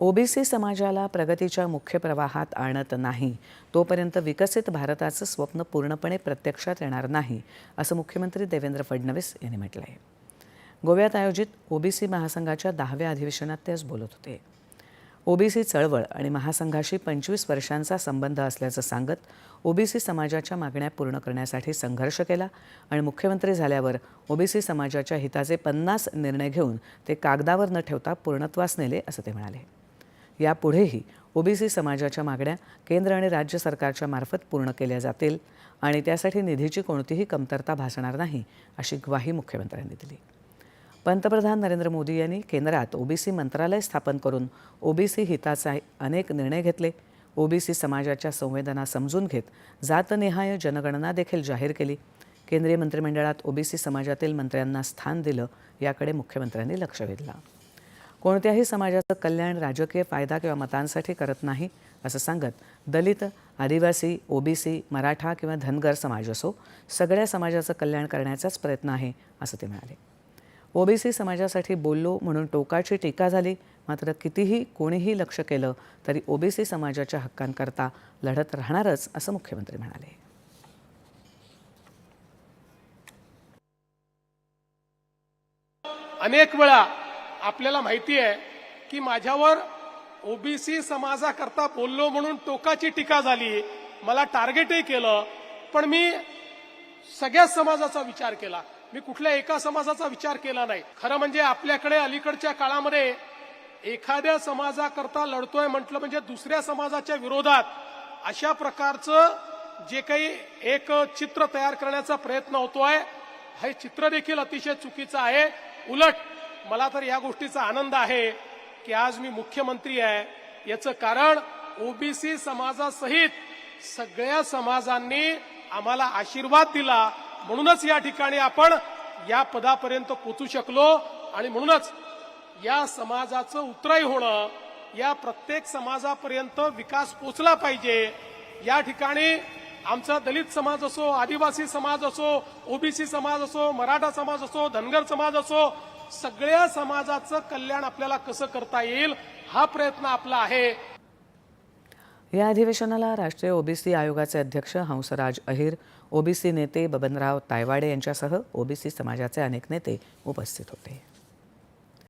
OBC समाजाला प्रगतीच्या मुख्य प्रवाहात आणत नाही तोपर्यंत विकसित भारताचं स्वप्न पूर्णपणे प्रत्यक्षात येणार नाही असं मुख्यमंत्री देवेंद्र फडणवीस यांनी म्हटलं आहे गोव्यात आयोजित ओबीसी महासंघाच्या दहाव्या अधिवेशनात ते आज बोलत होते. ओबीसी चळवळ आणि महासंघाशी पंचवीस वर्षांचा संबंध असल्याचं सांगत ओबीसी समाजाच्या मागण्या पूर्ण करण्यासाठी संघर्ष केला आणि मुख्यमंत्री झाल्यावर ओबीसी समाजाच्या हिताचे पन्नास निर्णय घेऊन ते कागदावर न ठेवता पूर्णत्वास नेले असं ते म्हणाले. यापुढेही ओबीसी समाजाच्या मागण्या केंद्र आणि राज्य सरकारच्या मार्फत पूर्ण केल्या जातील आणि त्यासाठी निधीची कोणतीही कमतरता भासणार नाही अशी ग्वाही मुख्यमंत्र्यांनी दिली. पंतप्रधान नरेंद्र मोदी यांनी केंद्रात ओबीसी मंत्रालय स्थापन करून ओबीसी हिताचा अनेक निर्णय घेतले. ओबीसी समाजाच्या संवेदना समजून घेत जातनिहाय जनगणना देखील जाहीर केली. केंद्रीय मंत्रिमंडळात ओबीसी समाजातील मंत्र्यांना स्थान दिलं याकडे मुख्यमंत्र्यांनी लक्ष वेधलं. कोणत्याही समाजाचं कल्याण राजकीय फायदा किंवा मतांसाठी करत नाही असं सांगत दलित आदिवासी ओबीसी मराठा किंवा धनगर समाज असो सगळ्या समाजाचं कल्याण करण्याचाच प्रयत्न आहे असं ते म्हणाले. ओबीसी समाजासाठी बोललो म्हणून टोकाची टीका झाली मात्र कितीही कोणीही लक्ष केलं तरी ओबीसी समाजाच्या हक्कांकरता लढत राहणारच असं मुख्यमंत्री म्हणाले. अनेक वेळा आपल्याला माहिती आहे की माझ्यावर ओबीसी समाजाकरता बोललो म्हणून टोकाची टीका झाली. मला टार्गेटही केलं. पण मी सगळ्याच समाजाचा विचार केला. मी कुठल्या एका समाजाचा विचार केला नाही. खरं म्हणजे आपल्याकडे अलीकडच्या काळामध्ये एखाद्या समाजाकरता लढतोय म्हटलं म्हणजे दुसऱ्या समाजाच्या विरोधात अशा प्रकारचं जे काही एक चित्र तयार करण्याचा प्रयत्न होतोय हे चित्र देखील अतिशय चुकीचं आहे. उलट मला तर या गोष्टीचा आनंद आहे की आज मी मुख्यमंत्री आहे. याचं कारण ओबीसी समाजासहित सगळ्या समाजांनी आम्हाला आशीर्वाद दिला. म्हणूनच या ठिकाणी आपण या पदापर्यंत पोचू शकलो आणि म्हणूनच या समाजाचं उतराई होणं या प्रत्येक समाजापर्यंत विकास पोचला पाहिजे. या ठिकाणी आमचा दलित समाज असो आदिवासी समाज असो ओबीसी समाज असो मराठा समाज असो धनगर समाज असो सगळ्या समाजाचं कल्याण आपल्याला कसं करता येईल हा प्रयत्न आपला आहे. या अधिवेशनाला राष्ट्रीय ओबीसी आयोगाचे अध्यक्ष हंसराज अहिर ओबीसी नेते बबनराव तायवाडे यांच्यासह ओबीसी समाजाचे अनेक नेते उपस्थित होते.